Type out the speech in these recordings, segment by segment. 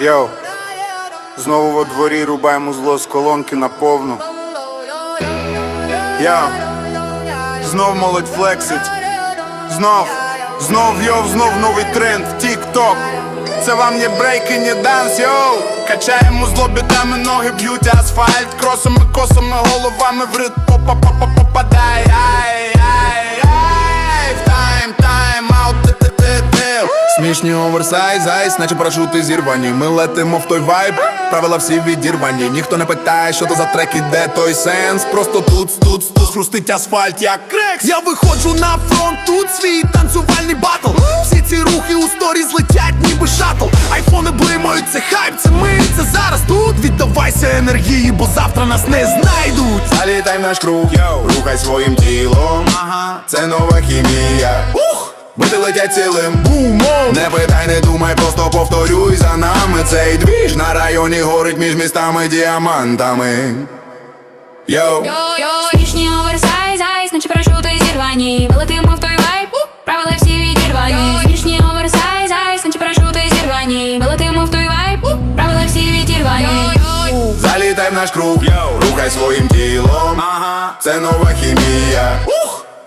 Йоу, знову во дворі рубаємо зло з колонки на повну. Я знов молодь флексить. Знов, знов йов, знов новий тренд. Тік-ток. Це вам не брейк і не данс, йоу. Качаємо зло бітами, ноги б'ють асфальт. Кросами, косами, головами в ритм. Попа-попа попадай Ай, Смішні оверсайз, айс, наче парашути зірвані. Ми летимо в той вайб, правила всі відірвані. Ніхто не питає, що то за трек іде той сенс. Просто тут, тут, тут хрустить асфальт, як крекс. Я виходжу на фронт, тут свій танцювальний батл. Всі ці рухи у сторіз летять, ніби шатл Айфони блимають, це хайп, це ми, це зараз тут. Віддавайся енергії, бо завтра нас не знайдуть. Залітай в наш круг, йоу, рухай своїм тілом, ага, це нова хімія. Ух! Бити летять цілим бумом. Не питай, не думай, просто повторюй за нами. Цей двіж на районі горить між містами діамантами. Йоу, Смішні оверсайз, айс, наче парашути зірвані. Ми летимо в той вайб, правила всі відірвані. Смішні оверсайз, айс, наче парашути зірвані. Ми летимо в той вайб, правила всі відірвані. Залітай в наш круг, йоу, рухай своїм тілом, ага, це нова хімія.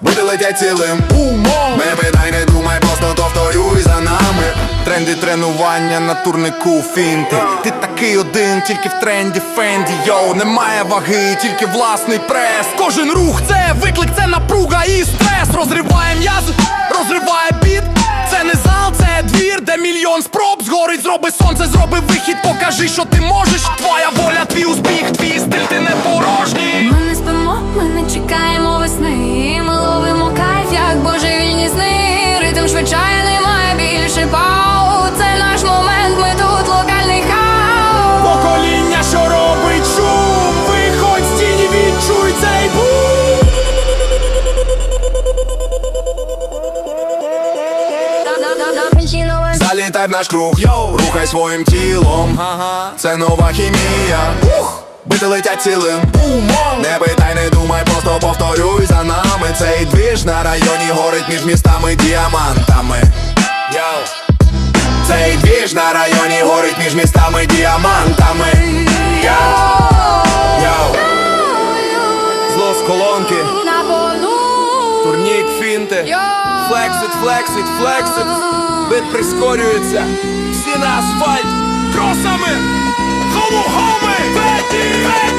Бити летять цілим бумом Не питай, не думай, просто повторюй за нами. Тренди тренування на турнику фінти. Ти такий один, тільки в тренді фенді. Йоу, немає ваги, тільки власний прес. Кожен рух це виклик, це напруга і стрес. Розриває м'язи, розриває біт. Це не зал, це двір, де мільйон спроб. Згорить, зроби сонце, зроби вихід, покажи, що ти можеш. Твоя воля, твій успіх, твій стиль, ти не порожній Залітай в наш круг, йоу, рухай своїм тілом, ага, це нова хімія. Ух! Бити летять цілим бумом Не питай, не думай, просто повторюй за нами Цей двіж на районі горить між містами діамантами. Йоу. Цей двіж на районі горить між містами діамантами. Турнік фінти. Флексить, флексить, флексить. Бит прискорюється. Всі на асфальт. Кросами, хому-хоми, беті!